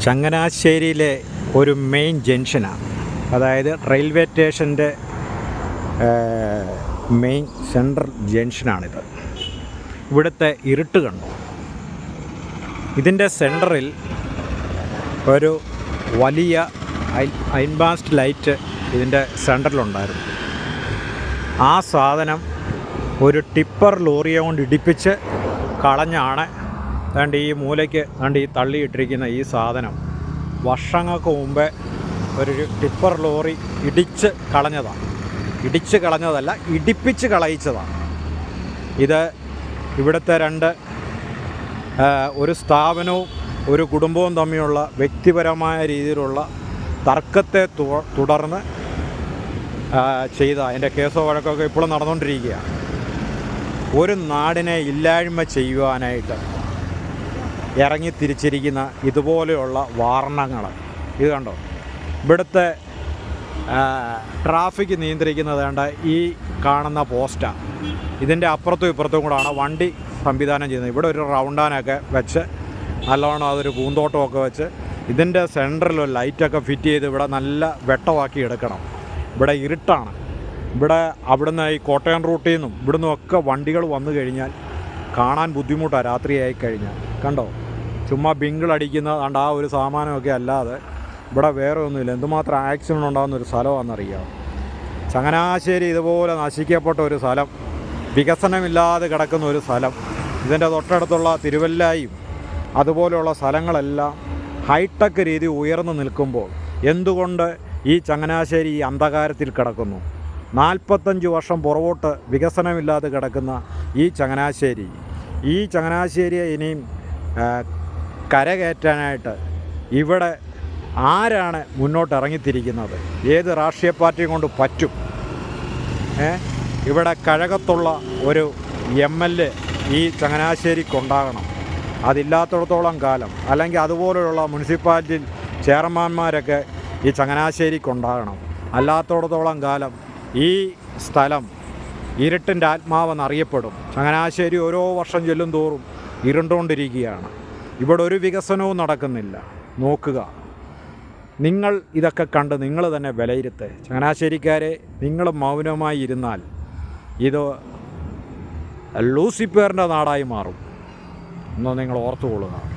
ചങ്ങനാശ്ശേരിയിലെ ഒരു മെയിൻ ജംഗ്ഷനാണ് അതായത് റെയിൽവേ സ്റ്റേഷന്റെ മെയിൻ സെൻട്രൽ ജംഗ്ഷനാണിത് ഇവിടുത്തെ ഇരുട്ട് കണ്ടു? ഇതിന്റെ സെന്ററിൽ ഒരു വലിയ അൻബാസ്റ്റ് ലൈറ്റ് ഇതിന്റെ സെന്ററിലുണ്ടായിരുന്നു ആ സാധനം ഒരു ടിപ്പർ ലോറിയെ കൊണ്ട് ഇടിപ്പിച്ച് കളഞ്ഞാണ് അതുകൊണ്ട് ഈ മൂലയ്ക്ക് അതുകൊണ്ട് ഈ തള്ളിയിട്ടിരിക്കുന്ന ഈ സാധനം വർഷങ്ങൾക്ക് മുമ്പേ ഒരു ടിപ്പർ ലോറി ഇടിച്ച് കളഞ്ഞതാണ്. ഇടിച്ച് കളഞ്ഞതല്ല ഇടിപ്പിച്ച് കളയിച്ചതാണ്. ഇത് ഇവിടുത്തെ രണ്ട് ഒരു സ്ഥാപനവും ഒരു കുടുംബവും തമ്മിലുള്ള വ്യക്തിപരമായ രീതിയിലുള്ള തർക്കത്തെ തുടർന്ന് ചെയ്ത അതിന്റെ കേസോ വഴക്കൊക്കെ ഇപ്പോഴും നടന്നുകൊണ്ടിരിക്കുകയാണ്. ഒരു നാടിനെ ഇല്ലായ്മ ചെയ്യുവാനായിട്ട് ഇറങ്ങി തിരിച്ചിരിക്കുന്ന ഇതുപോലെയുള്ള വാർണങ്ങൾ. ഇത് കണ്ടോ? ഇവിടുത്തെ ട്രാഫിക് നിയന്ത്രിക്കുന്നത് വേണ്ട ഈ കാണുന്ന പോസ്റ്റാണ് ഇതിന്റെ അപ്പുറത്തും ഇപ്പുറത്തും കൂടാണ് വണ്ടി സംവിധാനം ചെയ്യുന്നത്. ഇവിടെ ഒരു റൗണ്ടാനൊക്കെ വെച്ച് നല്ലവണ്ണം അതൊരു പൂന്തോട്ടമൊക്കെ വെച്ച് ഇതിന്റെ സെന്ററിൽ ഒരു ലൈറ്റൊക്കെ ഫിറ്റ് ചെയ്ത് ഇവിടെ നല്ല വെട്ടമാക്കി എടുക്കണം. ഇവിടെ ഇരുട്ടാണ്. ഇവിടെ അവിടുന്ന് ഈ കോട്ടയം റൂട്ടിൽ നിന്നും ഇവിടുന്നും ഒക്കെ വണ്ടികൾ വന്നു കഴിഞ്ഞാൽ കാണാൻ ബുദ്ധിമുട്ടാണ് രാത്രിയായി കഴിഞ്ഞാൽ. കണ്ടോ? ചുമ്മാ ബിങ്കിൾ അടിക്കുന്ന കണ്ട ആ ഒരു സാമാനമൊക്കെ അല്ലാതെ ഇവിടെ വേറെ ഒന്നുമില്ല. എന്തുമാത്രം ആക്സിഡന്റ് ഉണ്ടാകുന്ന ഒരു സ്ഥലമാണെന്നറിയാം. ചങ്ങനാശ്ശേരി ഇതുപോലെ നശിക്കപ്പെട്ട ഒരു സ്ഥലം വികസനമില്ലാതെ കിടക്കുന്ന ഒരു സ്ഥലം ഇതിന്റെ തൊട്ടടുത്തുള്ള തിരുവല്ലായും അതുപോലെയുള്ള സ്ഥലങ്ങളെല്ലാം ഹൈടെക് രീതി ഉയർന്നു നിൽക്കുമ്പോൾ എന്തുകൊണ്ട് ഈ ചങ്ങനാശ്ശേരി ഈ അന്ധകാരത്തിൽ കിടക്കുന്നു? നാൽപ്പത്തഞ്ച് വർഷം പുറകോട്ട് വികസനമില്ലാതെ കിടക്കുന്ന ഈ ചങ്ങനാശ്ശേരി ഈ ചങ്ങനാശ്ശേരിയെ ഇനിയും കരകയറ്റാനായിട്ട് ഇവിടെ ആരാണ് മുന്നോട്ട് ഇറങ്ങിത്തിരിക്കുന്നത് ഏത് രാഷ്ട്രീയ പാർട്ടിയും കൊണ്ട് പറ്റും? ഇവിടെ കഴകത്തുള്ള ഒരു എം എൽ എ ഈ ചങ്ങനാശ്ശേരിക്കുണ്ടാകണം. അതില്ലാത്തിടത്തോളം കാലം. അല്ലെങ്കിൽ അതുപോലെയുള്ള മുനിസിപ്പാലിറ്റി ചെയർമാന്മാരൊക്കെ ഈ ചങ്ങനാശ്ശേരിക്കുണ്ടാകണം. അല്ലാത്തിടത്തോളം കാലം ഈ സ്ഥലം ഇരുട്ടിന്റെ ആത്മാവെന്നറിയപ്പെടും. ചങ്ങനാശ്ശേരി ഓരോ വർഷം ചെല്ലും തോറും ഇരുണ്ടുകൊണ്ടിരിക്കുകയാണ് ഇവിടെ ഒരു വികസനവും നടക്കുന്നില്ല. നോക്കുക. നിങ്ങൾ ഇതൊക്കെ കണ്ട് നിങ്ങൾ തന്നെ വിലയിരുത്ത്. ചങ്ങനാശ്ശേരിക്കാരെ നിങ്ങൾ മൗനമായി ഇരുന്നാൽ ഇത് ലൂസിഫറിന്റെ നാടായി മാറും. എന്ന് നിങ്ങൾ ഓർത്തുകൊള്ളുക